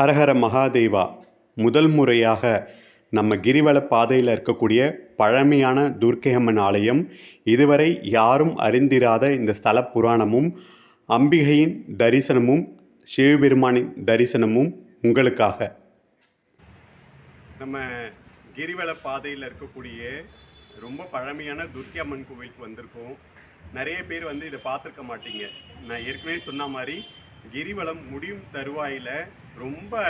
ஹரஹர மகாதேவா முதல் முறையாக நம்ம கிரிவல பாதையில் இருக்கக்கூடிய பழமையான துர்க்கை அம்மன் ஆலயம். இதுவரை யாரும் அறிந்திராத இந்த ஸ்தல புராணமும் அம்பிகையின் தரிசனமும் சிவபெருமானின் தரிசனமும் உங்களுக்காக. நம்ம கிரிவல பாதையில் இருக்கக்கூடிய ரொம்ப பழமையான துர்க்கை அம்மன் கோவிலுக்கு வந்திருக்கோம். நிறைய பேர் வந்து இதை பார்த்துருக்க மாட்டீங்க. நான் ஏற்கனவே சொன்ன மாதிரி கிரிவலம் முடியும் தருவாயில் ரொம்ப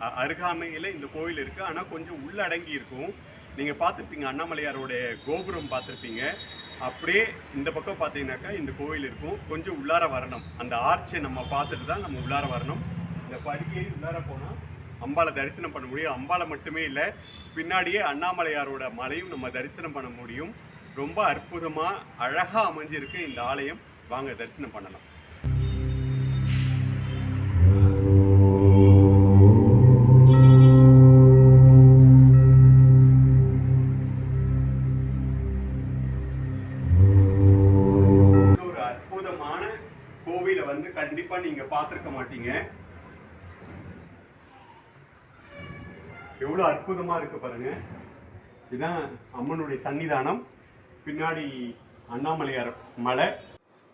அ- அருகாமையில் இந்த கோயில் இருக்குது ஆனால் கொஞ்சம் உள்ளடங்கி இருக்கும். நீங்கள் பார்த்துருப்பீங்க அண்ணாமலையாரோடைய கோபுரம் பார்த்துருப்பீங்க. அப்படியே இந்த பக்கம் பார்த்தீங்கன்னாக்கா இந்த கோயில் இருக்கும். கொஞ்சம் உள்ளார வரணும். அந்த ஆர்ச்சை நம்ம பார்த்துட்டு தான் நம்ம உள்ளார வரணும். இந்த படியை உள்ளார போனால் அம்பாலை தரிசனம் பண்ண முடியும். அம்பாளை மட்டுமே இல்லை பின்னாடியே அண்ணாமலையாரோட மலையும் நம்ம தரிசனம் பண்ண முடியும். ரொம்ப அற்புதமாக அழகாக அமைஞ்சிருக்கு இந்த ஆலயம். வாங்க தரிசனம் பண்ணலாம். பார்த்திருக்க எவ்வளோ எவ்வளவு அற்புதமா இருக்கு பாருங்க. இதுதான் அம்மனுடைய சன்னிதானம். பின்னாடி அண்ணாமலையார் மலை.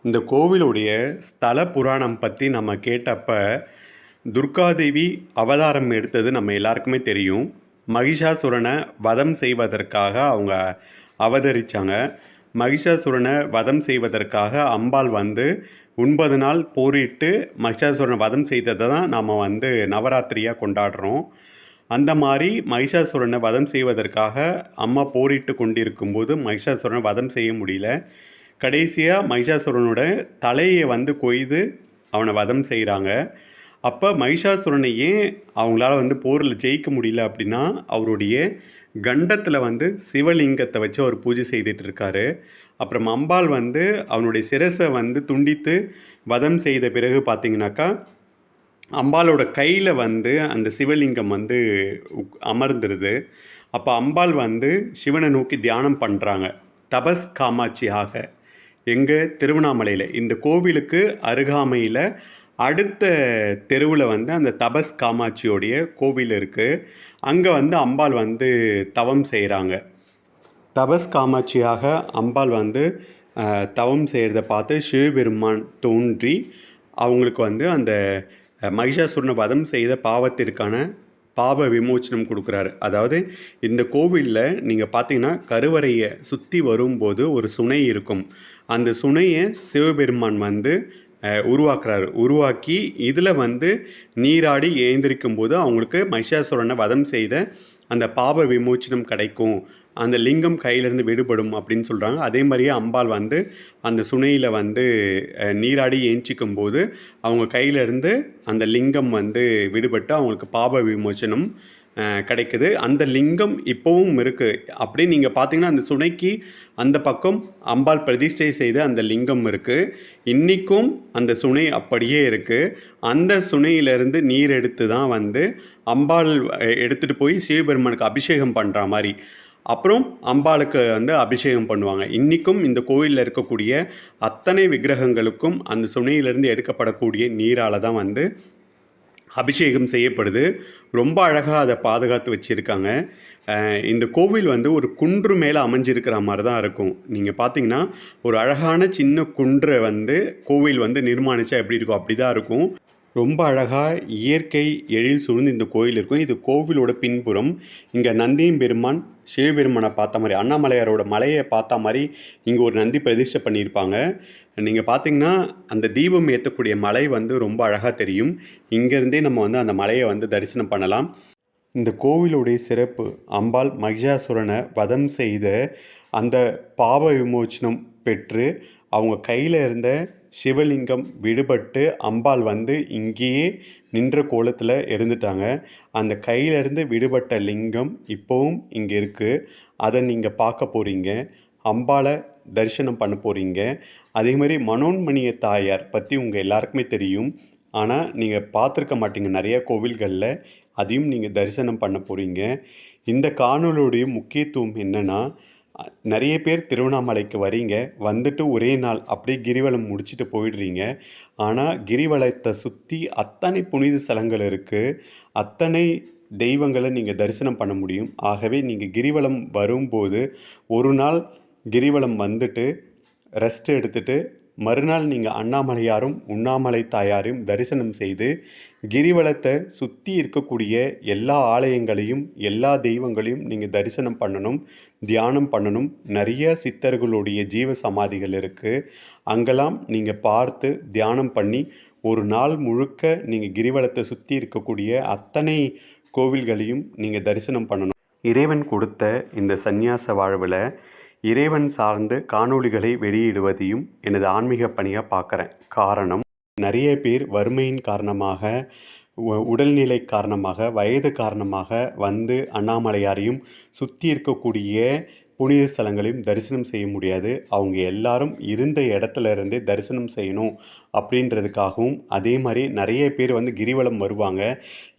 இந்த கோவிலுடைய ஸ்தல புராணம் பற்றி நம்ம கேட்டப்ப துர்காதேவி அவதாரம் எடுத்தது நம்ம எல்லாருக்குமே தெரியும். மகிஷாசுரனை வதம் செய்வதற்காக அவங்க அவதரிச்சாங்க. மகிஷாசுரனை வதம் செய்வதற்காக அம்பாள் வந்து ஒன்பது நாள் போரிட்டு மகிஷாசுரனை வதம் செய்ததை தான் நாம் வந்து நவராத்திரியாக கொண்டாடுறோம். அந்த மாதிரி மகிஷாசுரனை வதம் செய்வதற்காக அம்மா போரிட்டு கொண்டிருக்கும்போது மகிஷாசுரனை வதம் செய்ய முடியல. கடைசியாக மகிஷாசுரனோட தலையை வந்து கொய்து அவனை வதம் செய்கிறாங்க அப்போ மகிஷாசுரனை ஏன் அவங்களால வந்து போரில் ஜெயிக்க முடியல அப்படின்னா அவருடைய கண்டத்தில் வந்து சிவலிங்கத்தை வச்சு அவர் பூஜை செய்துட்டு இருக்காரு அப்புறம் அம்பாள் வந்து அவனுடைய சிரசை வந்து துண்டித்து வதம் செய்த பிறகு பார்த்தீங்கன்னாக்கா அம்பாளோட கையில் வந்து அந்த சிவலிங்கம் வந்து உக்- அமர்ந்துருது. அப்போ அம்பாள் வந்து சிவனை நோக்கி தியானம் பண்ணுறாங்க தபஸ் காமாட்சியாக. எங்கே திருவண்ணாமலையில். இந்த கோவிலுக்கு அருகாமையில் அடுத்த தெருவில் வந்து அந்த தபஸ் காமாட்சியோடைய கோவில் இருக்குது அங்கே வந்து அம்பாள் வந்து தவம் செய்கிறாங்க தபஸ் காமாட்சியாக அம்பாள் வந்து தவம் செய்கிறத பார்த்து சிவபெருமான் தோன்றி அவங்களுக்கு வந்து அந்த மகிஷாசுரனை வதம் செய்த பாவத்திற்கான பாவ விமோச்சனம் கொடுக்குறாரு. அதாவது இந்த கோவிலில் நீங்கள் பார்த்தீங்கன்னா கருவறையை சுற்றி வரும்போது ஒரு சுனை இருக்கும். அந்த சுனையை சிவபெருமான் வந்து உருவாக்குறாரு. உருவாக்கி இதில் வந்து நீராடி ஏந்திரிக்கும் போது அவங்களுக்கு மகிஷாசுரனை வதம் செய்த அந்த பாப விமோச்சனம் கிடைக்கும். அந்த லிங்கம் கையிலேருந்து விடுபடும் அப்படின்னு சொல்கிறாங்க அதே மாதிரியே அம்பாள் வந்து அந்த சுனையில் வந்து நீராடி ஏஞ்சிக்கும் போது அவங்க கையிலேருந்து அந்த லிங்கம் வந்து விடுபட்டு அவங்களுக்கு பாப விமோச்சனம் கிடைக்குது. அந்த லிங்கம் இப்போவும் இருக்குது அப்படியே நீங்கள் பார்த்தீங்கன்னா அந்த சுனைக்கு அந்த பக்கம் அம்பாள் பிரதிஷ்டை செய்த அந்த லிங்கம் இருக்குது இன்றைக்கும் அந்த சுனை அப்படியே இருக்குது அந்த சுனையிலிருந்து நீர் எடுத்து தான் வந்து அம்பாள் எடுத்துகிட்டு போய் சிவபெருமானுக்கு அபிஷேகம் பண்ணுற மாதிரி அப்புறம் அம்பாளுக்கு வந்து அபிஷேகம் பண்ணுவாங்க. இன்றைக்கும் இந்த கோயிலில் இருக்கக்கூடிய அத்தனை விக்கிரகங்களுக்கும் அந்த சுனையிலிருந்து எடுக்கப்படக்கூடிய நீரால் தான் வந்து அபிஷேகம் செய்யப்படுது. ரொம்ப அழகாக அதை பாதுகாத்து வச்சுருக்காங்க. இந்த கோவில் வந்து ஒரு குன்று மேலே அமைஞ்சிருக்கிற மாதிரி தான் இருக்கும். நீங்கள் பார்த்தீங்கன்னா ஒரு அழகான சின்ன குன்றை வந்து கோவில் வந்து நிர்மாணிச்சா எப்படி இருக்கும் அப்படி தான் இருக்கும். ரொம்ப அழகாக இயற்கை எழில் சூழ்ந்து இந்த கோயில் இருக்கும். இது கோவிலோட பின்புறம். இங்கே நந்தியும் பெருமான் சிவபெருமானை பார்த்த மாதிரி அண்ணாமலையாரோட மலையை பார்த்த மாதிரி இங்கே ஒரு நந்தி பிரதிஷ்டை பண்ணியிருப்பாங்க. நீங்கள் பார்த்தீங்கன்னா அந்த தீபம் ஏற்றக்கூடிய மலை வந்து ரொம்ப அழகாக தெரியும். இங்கேருந்தே நம்ம வந்து அந்த மலையை வந்து தரிசனம் பண்ணலாம். இந்த கோவிலுடைய சிறப்பு அம்பாள் மகிஷாசுரனை வதம் செய்த அந்த பாவ விமோச்சனம் பெற்று அவங்க கையில் இருந்த சிவலிங்கம் விடுபட்டு அம்பாள் வந்து இங்கேயே நின்ற கோலத்தில் இருந்துட்டாங்க. அந்த கையிலேருந்து விடுபட்ட லிங்கம் இப்போவும் இங்கே இருக்குது அதை நீங்கள் பார்க்க போகிறீங்க அம்பாளை தரிசனம் பண்ண போகிறீங்க அதே மாதிரி மனோன்மணிய தாயார் பற்றி உங்கள் எல்லாருக்குமே தெரியும். ஆனால் நீங்கள் பார்த்துருக்க மாட்டீங்க. நிறையா கோவில்களில் அதையும் நீங்கள் தரிசனம் பண்ண போகிறீங்க இந்த காணொலியுடைய முக்கியத்துவம் என்னென்னா நிறைய பேர் திருவண்ணாமலைக்கு வரீங்க. வந்துட்டு ஒரே நாள் அப்படியே கிரிவலம் முடிச்சுட்டு போயிடுறீங்க. ஆனால் கிரிவலத்தை சுற்றி அத்தனை புனித ஸ்தலங்கள் இருக்குது அத்தனை தெய்வங்களை நீங்கள் தரிசனம் பண்ண முடியும். ஆகவே நீங்கள் கிரிவலம் வரும்போது ஒரு நாள் கிரிவலம் வந்துட்டு ரெஸ்ட் எடுத்துகிட்டு மறுநாள் நீங்கள் அண்ணாமலையாரும் உண்ணாமலை தாயாரும் தரிசனம் செய்து கிரிவலத்தை சுற்றி இருக்கக்கூடிய எல்லா ஆலயங்களையும் எல்லா தெய்வங்களையும் நீங்கள் தரிசனம் பண்ணணும் தியானம் பண்ணணும். நிறைய சித்தர்களுடைய ஜீவ சமாதிகள் இருக்குது அங்கெல்லாம் நீங்கள் பார்த்து தியானம் பண்ணி ஒரு நாள் முழுக்க நீங்கள் கிரிவலத்தை சுற்றி இருக்கக்கூடிய அத்தனை கோவில்களையும் நீங்கள் தரிசனம் பண்ணணும். இறைவன் கொடுத்த இந்த சந்நியாச வாழ்வில் இறைவன் சார்ந்து காணொளிகளை வெளியிடுவதையும் எனது ஆன்மீக பணியாக பார்க்குறேன். காரணம் நிறைய பேர் வறுமையின் காரணமாக உ- உடல்நிலை காரணமாக வயது காரணமாக வந்து அண்ணாமலையாரையும் சுற்றி இருக்கக்கூடிய புனித ஸ்தலங்களையும் தரிசனம் செய்ய முடியாது. அவங்க எல்லாரும் இருந்த இடத்துல இருந்தே தரிசனம் செய்யணும் அப்படின்றதுக்காகவும் அதே மாதிரி நிறைய பேர் வந்து கிரிவலம் வருவாங்க.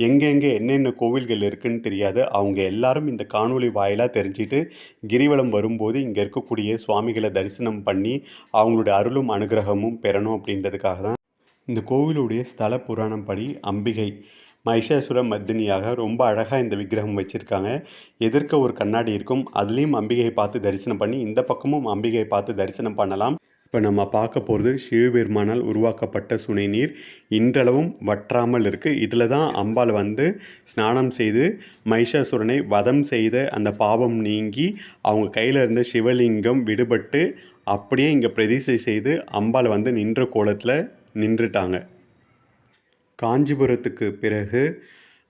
எங்கெங்கே என்னென்ன கோவில்கள் இருக்குன்னு தெரியாது. அவங்க எல்லாரும் இந்த காணொளி வாயிலாக தெரிஞ்சுட்டு கிரிவலம் வரும்போது இங்கே இருக்கக்கூடிய சுவாமிகளை தரிசனம் பண்ணி அவங்களுடைய அருளும் அனுகிரகமும் பெறணும் அப்படின்றதுக்காக தான். இந்த கோவிலுடைய ஸ்தல புராணம் படி அம்பிகை மகிஷாசுர மர்தினியாக ரொம்ப அழகாக இந்த விக்கிரகம் வச்சுருக்காங்க. எதிர்க்க ஒரு கண்ணாடி இருக்கும். அதுலேயும் அம்பிகையை பார்த்து தரிசனம் பண்ணி இந்த பக்கமும் அம்பிகையை பார்த்து தரிசனம் பண்ணலாம். இப்போ நம்ம பார்க்க போகிறது சிவபெருமானால் உருவாக்கப்பட்ட சுனைநீர் இன்றளவும் வற்றாமல் இருக்குது இதில் தான் அம்பாள் வந்து ஸ்நானம் செய்து மகிஷாசுரனை வதம் செய்த அந்த பாவம் நீங்கி அவங்க கையில் இருந்த சிவலிங்கம் விடுபட்டு அப்படியே இங்கே பிரதிஷ்டை செய்து அம்பாள் வந்து நின்ற கோலத்தில் நின்றுட்டாங்க. காஞ்சிபுரத்துக்கு பிறகு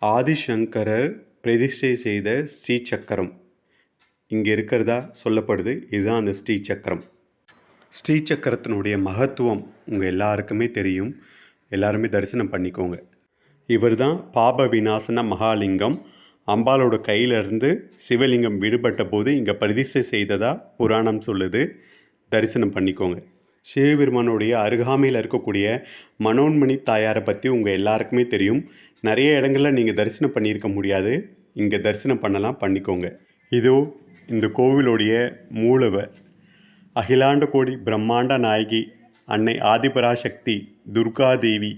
ஆதிசங்கரர் பிரதிஷ்டை செய்த ஸ்ரீ சக்கரம் இங்கே இருக்கிறதா சொல்லப்படுது. இதுதான் அந்த ஸ்ரீ சக்கரம் ஸ்ரீ சக்கரத்தினுடைய மகத்துவம் உங்கள் எல்லாருக்குமே தெரியும். எல்லாருமே தரிசனம் பண்ணிக்கோங்க. இவர் தான் பாப விநாசன மகாலிங்கம். அம்பாலோட கையிலிருந்து சிவலிங்கம் விடுபட்ட போது இங்கே பிரதிஷ்டை செய்ததாக புராணம் சொல்லுது. தரிசனம் பண்ணிக்கோங்க. சிவபெருமானுடைய அருகாமையில் இருக்கக்கூடிய மனோன்மணி தாயாரை பற்றி உங்கள் எல்லாருக்குமே தெரியும். நிறைய இடங்களில் நீங்கள் தரிசனம் பண்ணியிருக்க முடியாது. இங்கே தரிசனம் பண்ணலாம் பண்ணிக்கோங்க. இதோ இந்த கோவிலுடைய மூலவர் அகிலாண்ட கோடி பிரம்மாண்ட நாயகி அன்னை ஆதிபராசக்தி துர்காதேவி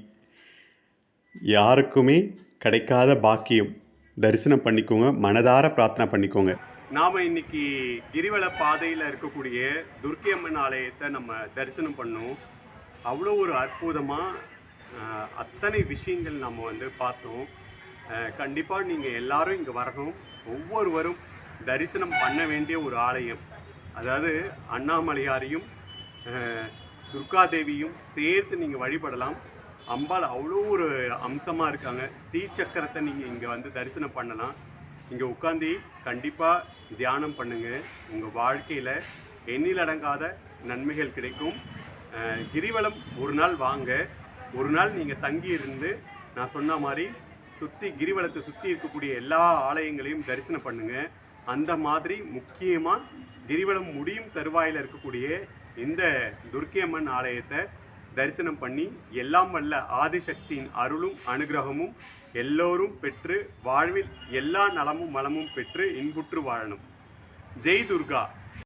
யாருக்குமே கிடைக்காத பாக்கியம். தரிசனம் பண்ணிக்கோங்க மனதார பிரார்த்தனை பண்ணிக்கோங்க. நாம் இன்னைக்கு கிரிவல பாதையில் இருக்கக்கூடிய துர்க்கை அம்மன் ஆலயத்தை நம்ம தரிசனம் பண்ணோம். அவ்வளோ ஒரு அற்புதமாக அத்தனை விஷயங்கள் நம்ம வந்து பார்த்தோம். கண்டிப்பாக நீங்கள் எல்லாரும் இங்கே வரணும். ஒவ்வொருவரும் தரிசனம் பண்ண வேண்டிய ஒரு ஆலயம். அதாவது அண்ணாமலையாரையும் துர்காதேவியும் சேர்த்து நீங்கள் வழிபடலாம். அம்பாள் அவ்வளோ ஒரு அம்சமாக இருக்காங்க. ஸ்ரீ சக்கரத்தை நீங்கள் இங்கே வந்து தரிசனம் பண்ணலாம். இங்கே உட்காந்து கண்டிப்பாக தியானம் பண்ணுங்கள் உங்கள் வாழ்க்கையில் எண்ணிலடங்காத நன்மைகள் கிடைக்கும். கிரிவலம் ஒரு நாள் வாங்க. ஒரு நாள் நீங்கள் தங்கி இருந்து நான் சொன்ன மாதிரி சுற்றி கிரிவலத்தை சுற்றி இருக்கக்கூடிய எல்லா ஆலயங்களையும் தரிசனம் பண்ணுங்கள் அந்த மாதிரி முக்கியமாக கிரிவலம் முடியும் தருவாயில் இருக்கக்கூடிய இந்த துர்க்கியம்மன் ஆலயத்தை தரிசனம் பண்ணி எல்லாம் வல்ல ஆதிசக்தியின் அருளும் அனுகிரகமும் எல்லோரும் பெற்று வாழ்வில் எல்லா நலமும் மலமும் பெற்று இன்புற்று வாழணும். ஜெய் துர்கா.